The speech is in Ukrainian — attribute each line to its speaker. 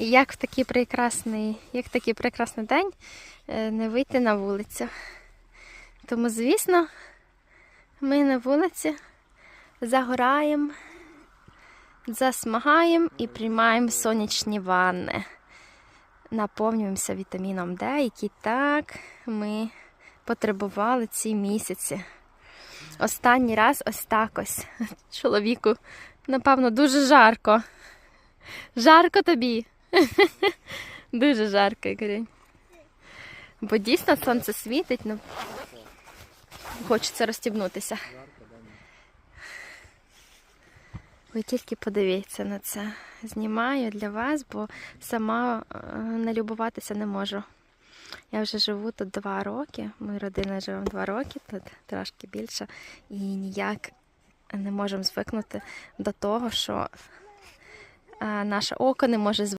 Speaker 1: І як в такий прекрасний, як в такий прекрасний день е, не вийти на вулицю. Тому, звісно, ми на вулиці загораємо, засмагаємо і приймаємо сонячні ванни. Наповнюємося вітаміном Д, який так ми потребували ці місяці. Останній раз ось так ось. Чоловіку, напевно, дуже жарко. Жарко тобі. Дуже жарко, Ігорень. Бо дійсно сонце світить, ну хочеться розстібнутися. Ви тільки подивіться на це. Знімаю для вас, бо сама е, налюбуватися не можу. Я вже живу тут два роки. Ми родина живемо два роки, тут трошки більше, і ніяк не можемо звикнути до того, що е, наше око не може звикнути.